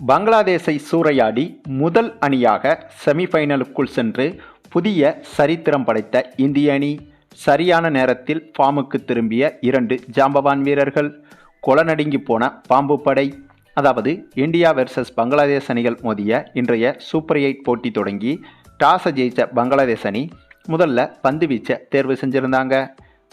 பங்களாதேஷை சூறையாடி முதல் அணியாக செமிஃபைனலுக்குள் சென்று புதிய சரித்திரம் படைத்த இந்திய அணி சரியான நேரத்தில் ஃபார்முக்கு திரும்பிய இரண்டு ஜாம்பவான் வீரர்கள். கொலநடுங்கி போன பாம்பு படை அதாவது இந்தியா வெர்சஸ் பங்களாதேஷ் அணிகள் மோதிய இன்றைய சூப்பர் எயிட் போட்டி தொடங்கி டாஸை ஜெயித்த பங்களாதேஷ் அணி முதல்ல பந்து வீச்சை தேர்வு செஞ்சிருந்தாங்க.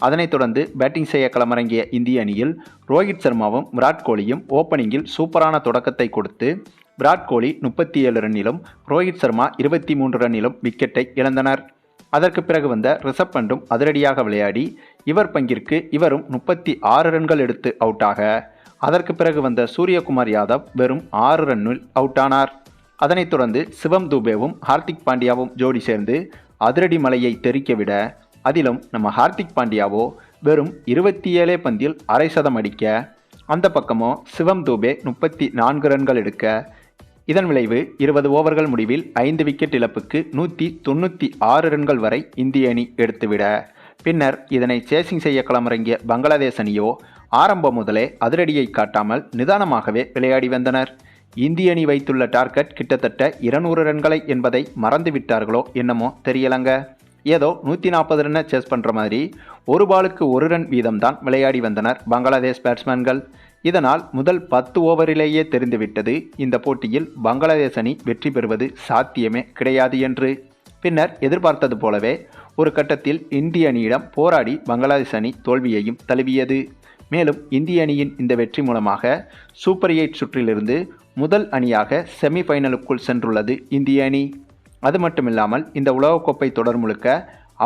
அதனைத் தொடர்ந்து பேட்டிங் செய்ய களமிறங்கிய இந்திய அணியில் ரோஹித் சர்மாவும் விராட் கோலியும் ஓப்பனிங்கில் சூப்பரான தொடக்கத்தை கொடுத்து விராட் கோலி முப்பத்தி ஏழு ரன்னிலும் ரோஹித் சர்மா இருபத்தி மூன்று ரன்னிலும் விக்கெட்டை இழந்தனர். அதற்கு பிறகு வந்த ரிஷப் பண்டும் அதிரடியாக விளையாடி இவர் பங்கிற்கு இவரும் முப்பத்தி ஆறு ரன்கள் எடுத்து அவுட்டாக. அதற்கு பிறகு வந்த சூரியகுமார் யாதவ் வெறும் ஆறு ரன்னில் அவுட்டானார். அதனைத் தொடர்ந்து சிவம் தூபேவும் ஹார்திக் பாண்டியாவும் ஜோடி சேர்ந்து அதிரடி மலையை தெறிக்கவிட அதிலும் நம்ம ஹார்திக் பாண்டியாவோ வெறும் இருபத்தி ஏழே பந்தில் அரை சதம் அடிக்க அந்த பக்கமோ சிவம் தூபே முப்பத்தி நான்கு ரன்கள் எடுக்க இதன் விளைவு இருபது ஓவர்கள் முடிவில் ஐந்து விக்கெட் இழப்புக்கு நூற்றி தொண்ணூற்றி ஆறு ரன்கள் வரை இந்திய அணி எடுத்துவிட. பின்னர் இதனை சேசிங் செய்ய களமிறங்கிய பங்களாதேஷ் அணியோ ஆரம்பம் முதலே அதிரடியை காட்டாமல் நிதானமாகவே விளையாடி வந்தனர். இந்திய அணி வைத்துள்ள டார்கெட் கிட்டத்தட்ட இருநூறு ரன்களை என்பதை மறந்துவிட்டார்களோ என்னமோ தெரியலங்க. ஏதோ நூற்றி நாற்பது ரன்னை சேஸ் பண்ணுற மாதிரி ஒரு பாலுக்கு ஒரு ரன் வீதம்தான் விளையாடி வந்தனர் பங்களாதேஷ் பேட்ஸ்மேன்கள் இதனால் முதல் பத்து ஓவரிலேயே தெரிந்துவிட்டது இந்த போட்டியில் பங்களாதேஷ் அணி வெற்றி பெறுவது சாத்தியமே கிடையாது என்று. பின்னர் எதிர்பார்த்தது போலவே ஒரு கட்டத்தில் இந்திய அணியிடம் போராடி பங்களாதேஷ் அணி தோல்வியையும் தழுவியது. மேலும் இந்திய அணியின் இந்த வெற்றி மூலமாக சூப்பர் எயிட் சுற்றிலிருந்து முதல் அணியாக செமிஃபைனலுக்குள் சென்றுள்ளது இந்திய அணி. அது மட்டும் இல்லாமல் இந்த உலகக்கோப்பை தொடர் முழுக்க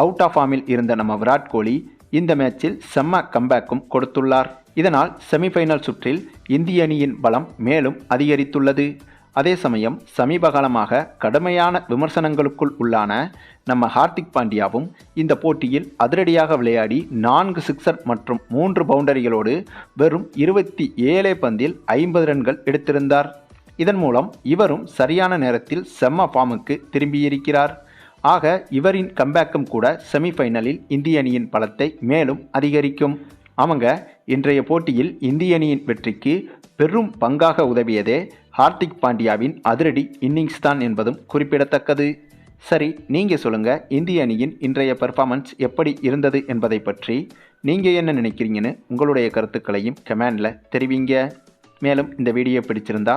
அவுட் ஆஃப் ஃபார்மில் இருந்த நம்ம விராட் கோலி இந்த மேட்சில் செம்ம கம்பேக்கும் கொடுத்துள்ளார். இதனால் செமிஃபைனல் சுற்றில் இந்திய அணியின் பலம் மேலும் அதிகரித்துள்ளது. அதே சமயம் சமீப காலமாக கடுமையான விமர்சனங்களுக்குள் உள்ளான நம்ம ஹார்திக் பாண்டியாவும் இந்த போட்டியில் அதிரடியாக விளையாடி நான்கு சிக்ஸர் மற்றும் மூன்று பவுண்டரிகளோடு வெறும் இருபத்தி ஏழே பந்தில் ஐம்பது ரன்கள் எடுத்திருந்தார். இதன் மூலம் இவரும் சரியான நேரத்தில் செம்ம ஃபார்முக்கு திரும்பியிருக்கிறார். ஆக இவரின் கம்பேக்கும் கூட செமிஃபைனலில் இந்திய அணியின் பலத்தை மேலும் அதிகரிக்கும். அவங்க இன்றைய போட்டியில் இந்திய அணியின் வெற்றிக்கு பெரும் பங்காக உதவியதே ஹார்திக் பாண்டியாவின் அதிரடி இன்னிங்ஸ் தான் என்பதும் குறிப்பிடத்தக்கது. சரி நீங்கள் சொல்லுங்கள் இந்திய அணியின் இன்றைய பெர்ஃபார்மன்ஸ் எப்படி இருந்தது என்பதை பற்றி நீங்கள் என்ன நினைக்கிறீங்கன்னு உங்களுடைய கருத்துக்களையும் கமெண்டில் தெரிவிங்க. மேலும் இந்த வீடியோ பிடிச்சிருந்தா